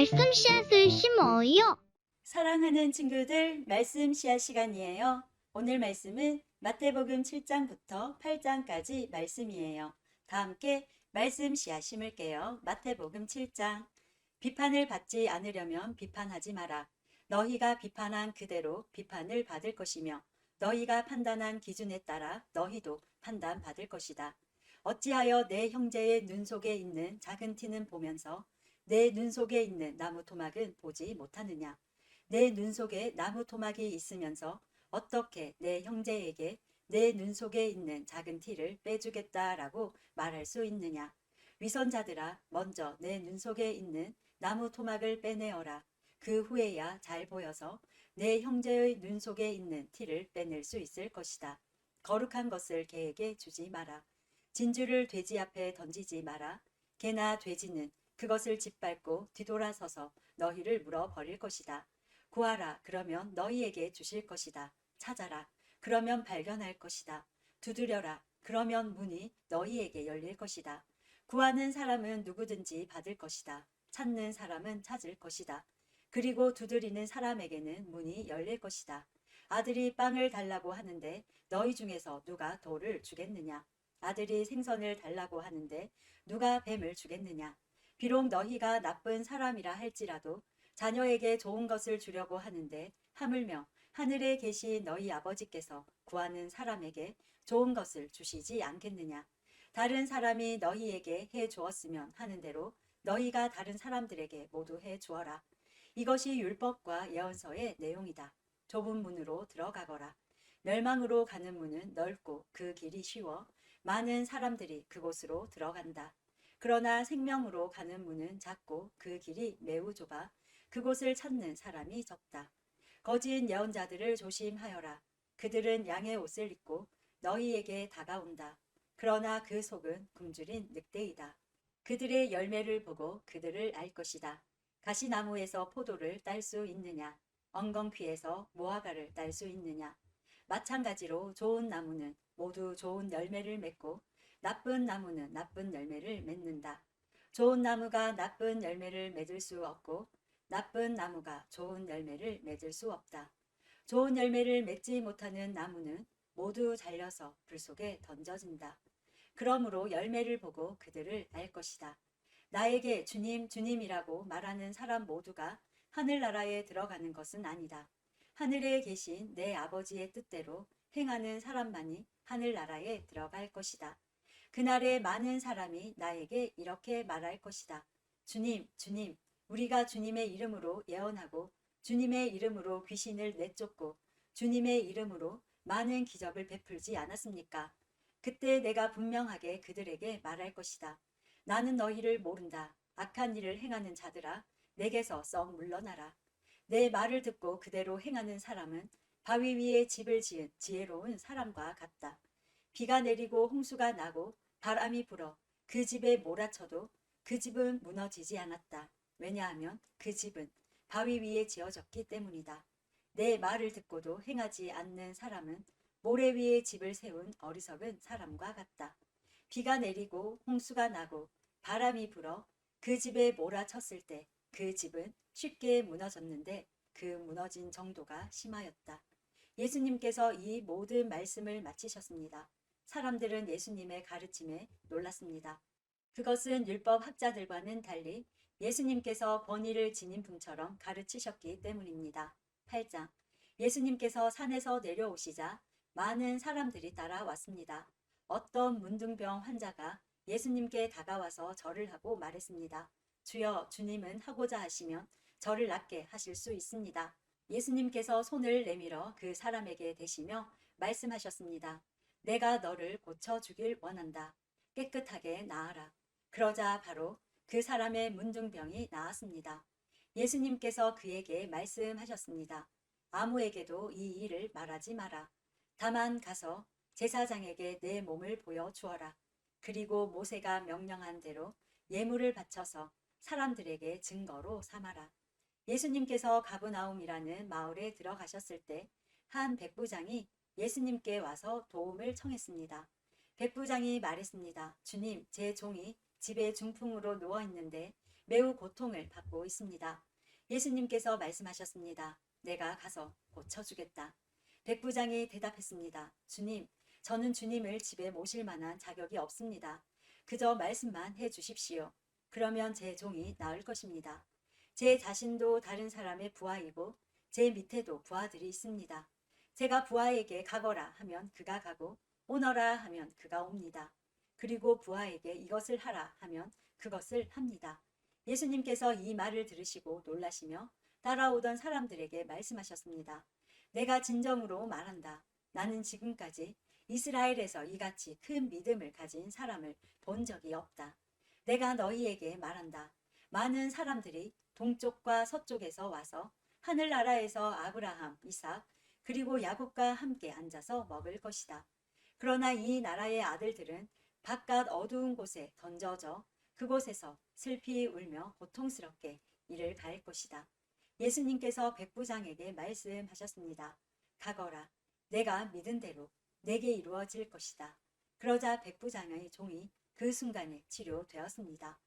말씀 씨앗을 심어요. 사랑하는 친구들, 말씀 씨앗 시간이에요. 오늘 말씀은 마태복음 7장부터 8장까지 말씀이에요. 다 함께 말씀 씨앗 심을게요. 마태복음 7장. 비판을 받지 않으려면 비판하지 마라. 너희가 비판한 그대로 비판을 받을 것이며 너희가 판단한 기준에 따라 너희도 판단받을 것이다. 어찌하여 내 형제의 눈 속에 있는 작은 티는 보면서 내 눈 속에 있는 나무 토막은 보지 못하느냐? 내 눈 속에 나무 토막이 있으면서 어떻게 내 형제에게 내 눈 속에 있는 작은 티를 빼주겠다라고 말할 수 있느냐? 위선자들아, 먼저 내 눈 속에 있는 나무 토막을 빼내어라. 그 후에야 잘 보여서 내 형제의 눈 속에 있는 티를 빼낼 수 있을 것이다. 거룩한 것을 개에게 주지 마라. 진주를 돼지 앞에 던지지 마라. 개나 돼지는 그것을 짓밟고 뒤돌아서서 너희를 물어 버릴 것이다. 구하라. 그러면 너희에게 주실 것이다. 찾아라. 그러면 발견할 것이다. 두드려라. 그러면 문이 너희에게 열릴 것이다. 구하는 사람은 누구든지 받을 것이다. 찾는 사람은 찾을 것이다. 그리고 두드리는 사람에게는 문이 열릴 것이다. 아들이 빵을 달라고 하는데 너희 중에서 누가 돌을 주겠느냐? 아들이 생선을 달라고 하는데 누가 뱀을 주겠느냐? 비록 너희가 나쁜 사람이라 할지라도 자녀에게 좋은 것을 주려고 하는데 하물며 하늘에 계신 너희 아버지께서 구하는 사람에게 좋은 것을 주시지 않겠느냐? 다른 사람이 너희에게 해 주었으면 하는 대로 너희가 다른 사람들에게 모두 해 주어라. 이것이 율법과 예언서의 내용이다. 좁은 문으로 들어가거라. 멸망으로 가는 문은 넓고 그 길이 쉬워 많은 사람들이 그곳으로 들어간다. 그러나 생명으로 가는 문은 작고 그 길이 매우 좁아 그곳을 찾는 사람이 적다. 거짓 예언자들을 조심하여라. 그들은 양의 옷을 입고 너희에게 다가온다. 그러나 그 속은 굶주린 늑대이다. 그들의 열매를 보고 그들을 알 것이다. 가시나무에서 포도를 딸 수 있느냐? 엉겅퀴에서 무화과를 딸 수 있느냐? 마찬가지로 좋은 나무는 모두 좋은 열매를 맺고 나쁜 나무는 나쁜 열매를 맺는다. 좋은 나무가 나쁜 열매를 맺을 수 없고 나쁜 나무가 좋은 열매를 맺을 수 없다. 좋은 열매를 맺지 못하는 나무는 모두 잘려서 불 속에 던져진다. 그러므로 열매를 보고 그들을 알 것이다. 나에게 주님, 주님이라고 말하는 사람 모두가 하늘나라에 들어가는 것은 아니다. 하늘에 계신 내 아버지의 뜻대로 행하는 사람만이 하늘나라에 들어갈 것이다. 그날에 많은 사람이 나에게 이렇게 말할 것이다. 주님, 주님, 우리가 주님의 이름으로 예언하고 주님의 이름으로 귀신을 내쫓고 주님의 이름으로 많은 기적을 베풀지 않았습니까? 그때 내가 분명하게 그들에게 말할 것이다. 나는 너희를 모른다. 악한 일을 행하는 자들아, 내게서 썩 물러나라. 내 말을 듣고 그대로 행하는 사람은 바위 위에 집을 지은 지혜로운 사람과 같다. 비가 내리고 홍수가 나고 바람이 불어 그 집에 몰아쳐도 그 집은 무너지지 않았다. 왜냐하면 그 집은 바위 위에 지어졌기 때문이다. 내 말을 듣고도 행하지 않는 사람은 모래 위에 집을 세운 어리석은 사람과 같다. 비가 내리고 홍수가 나고 바람이 불어 그 집에 몰아쳤을 때 그 집은 쉽게 무너졌는데 그 무너진 정도가 심하였다. 예수님께서 이 모든 말씀을 마치셨습니다. 사람들은 예수님의 가르침에 놀랐습니다. 그것은 율법 학자들과는 달리 예수님께서 권위를 지닌 분처럼 가르치셨기 때문입니다. 8장 예수님께서 산에서 내려오시자 많은 사람들이 따라왔습니다. 어떤 문둥병 환자가 예수님께 다가와서 절을 하고 말했습니다. 주여 주님은 하고자 하시면 저를 낫게 하실 수 있습니다. 예수님께서 손을 내밀어 그 사람에게 대시며 말씀하셨습니다. 내가 너를 고쳐주길 원한다. 깨끗하게 나아라. 그러자 바로 그 사람의 문둥병이 나았습니다. 예수님께서 그에게 말씀하셨습니다. 아무에게도 이 일을 말하지 마라. 다만 가서 제사장에게 내 몸을 보여 주어라. 그리고 모세가 명령한 대로 예물을 바쳐서 사람들에게 증거로 삼아라. 예수님께서 가브나움이라는 마을에 들어가셨을 때 한 백부장이 예수님께 와서 도움을 청했습니다. 백부장이 말했습니다. 주님, 제 종이 집에 중풍으로 누워 있는데 매우 고통을 받고 있습니다. 예수님께서 말씀하셨습니다. 내가 가서 고쳐주겠다. 백부장이 대답했습니다. 주님, 저는 주님을 집에 모실 만한 자격이 없습니다. 그저 말씀만 해 주십시오. 그러면 제 종이 나을 것입니다. 제 자신도 다른 사람의 부하이고 제 밑에도 부하들이 있습니다. 제가 부하에게 가거라 하면 그가 가고 오너라 하면 그가 옵니다. 그리고 부하에게 이것을 하라 하면 그것을 합니다. 예수님께서 이 말을 들으시고 놀라시며 따라오던 사람들에게 말씀하셨습니다. 내가 진정으로 말한다. 나는 지금까지 이스라엘에서 이같이 큰 믿음을 가진 사람을 본 적이 없다. 내가 너희에게 말한다. 많은 사람들이 동쪽과 서쪽에서 와서 하늘나라에서 아브라함, 이삭, 그리고 야곱과 함께 앉아서 먹을 것이다. 그러나 이 나라의 아들들은 바깥 어두운 곳에 던져져 그곳에서 슬피 울며 고통스럽게 이를 갈 것이다. 예수님께서 백부장에게 말씀하셨습니다. 가거라. 내가 믿은 대로 내게 이루어질 것이다. 그러자 백부장의 종이 그 순간에 치료되었습니다.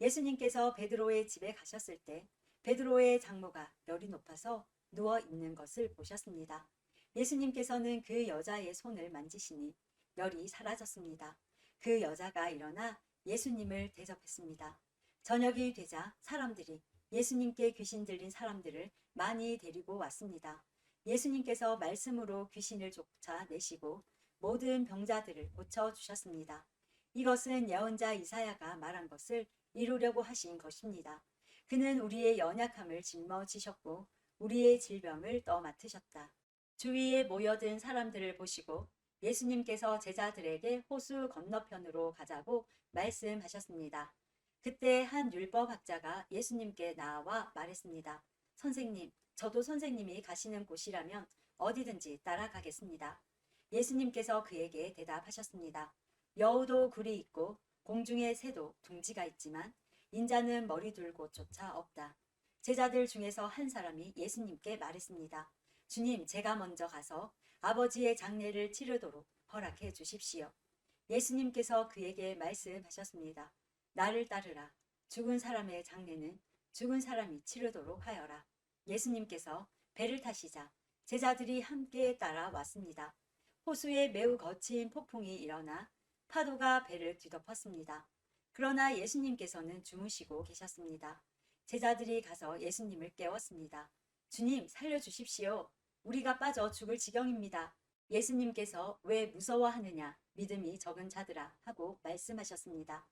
예수님께서 베드로의 집에 가셨을 때 베드로의 장모가 열이 높아서 누워 있는 것을 보셨습니다. 예수님께서는 그 여자의 손을 만지시니 열이 사라졌습니다. 그 여자가 일어나 예수님을 대접했습니다. 저녁이 되자 사람들이 예수님께 귀신 들린 사람들을 많이 데리고 왔습니다. 예수님께서 말씀으로 귀신을 쫓아 내시고 모든 병자들을 고쳐 주셨습니다. 이것은 예언자 이사야가 말한 것을 이루려고 하신 것입니다. 그는 우리의 연약함을 짊어지셨고 우리의 질병을 떠맡으셨다. 주위에 모여든 사람들을 보시고 예수님께서 제자들에게 호수 건너편으로 가자고 말씀하셨습니다. 그때 한 율법학자가 예수님께 나와 말했습니다. 선생님, 저도 선생님이 가시는 곳이라면 어디든지 따라가겠습니다. 예수님께서 그에게 대답하셨습니다. 여우도 굴이 있고 공중의 새도 둥지가 있지만 인자는 머리 둘 곳조차 없다. 제자들 중에서 한 사람이 예수님께 말했습니다. 주님, 제가 먼저 가서 아버지의 장례를 치르도록 허락해 주십시오. 예수님께서 그에게 말씀하셨습니다. 나를 따르라. 죽은 사람의 장례는 죽은 사람이 치르도록 하여라. 예수님께서 배를 타시자 제자들이 함께 따라왔습니다. 호수에 매우 거친 폭풍이 일어나 파도가 배를 뒤덮었습니다. 그러나 예수님께서는 주무시고 계셨습니다. 제자들이 가서 예수님을 깨웠습니다. 주님, 살려주십시오. 우리가 빠져 죽을 지경입니다. 예수님께서 왜 무서워하느냐? 믿음이 적은 자들아 하고 말씀하셨습니다.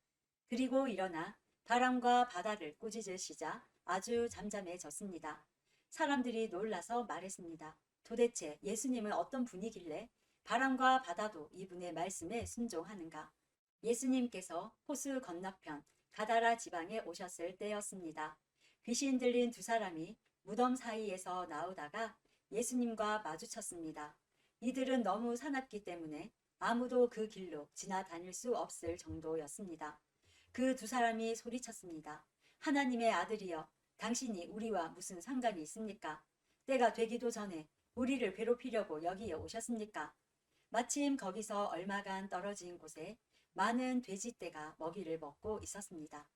그리고 일어나 바람과 바다를 꾸짖으시자 아주 잠잠해졌습니다. 사람들이 놀라서 말했습니다. 도대체 예수님은 어떤 분이길래 바람과 바다도 이분의 말씀에 순종하는가? 예수님께서 호수 건너편 가다라 지방에 오셨을 때였습니다. 귀신 들린 두 사람이 무덤 사이에서 나오다가 예수님과 마주쳤습니다. 이들은 너무 사납기 때문에 아무도 그 길로 지나다닐 수 없을 정도였습니다. 그 두 사람이 소리쳤습니다. 하나님의 아들이여, 당신이 우리와 무슨 상관이 있습니까? 때가 되기도 전에 우리를 괴롭히려고 여기에 오셨습니까? 마침 거기서 얼마간 떨어진 곳에 많은 돼지떼가 먹이를 먹고 있었습니다.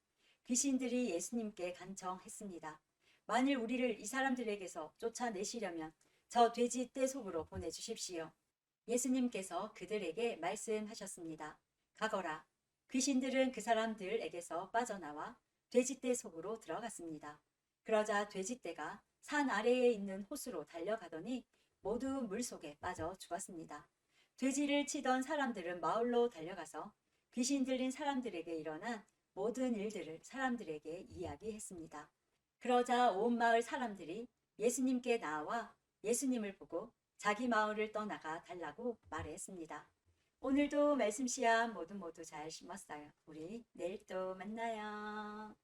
귀신들이 예수님께 간청했습니다. 만일 우리를 이 사람들에게서 쫓아내시려면 저 돼지 떼 속으로 보내주십시오. 예수님께서 그들에게 말씀하셨습니다. 가거라. 귀신들은 그 사람들에게서 빠져나와 돼지 떼 속으로 들어갔습니다. 그러자 돼지 떼가 산 아래에 있는 호수로 달려가더니 모두 물 속에 빠져 죽었습니다. 돼지를 치던 사람들은 마을로 달려가서 귀신 들린 사람들에게 일어난 모든 일들을 사람들에게 이야기했습니다. 그러자 온 마을 사람들이 예수님께 나와 예수님을 보고 자기 마을을 떠나가 달라고 말했습니다. 오늘도 말씀 시간 모두 모두 잘 심었어요. 우리 내일 또 만나요.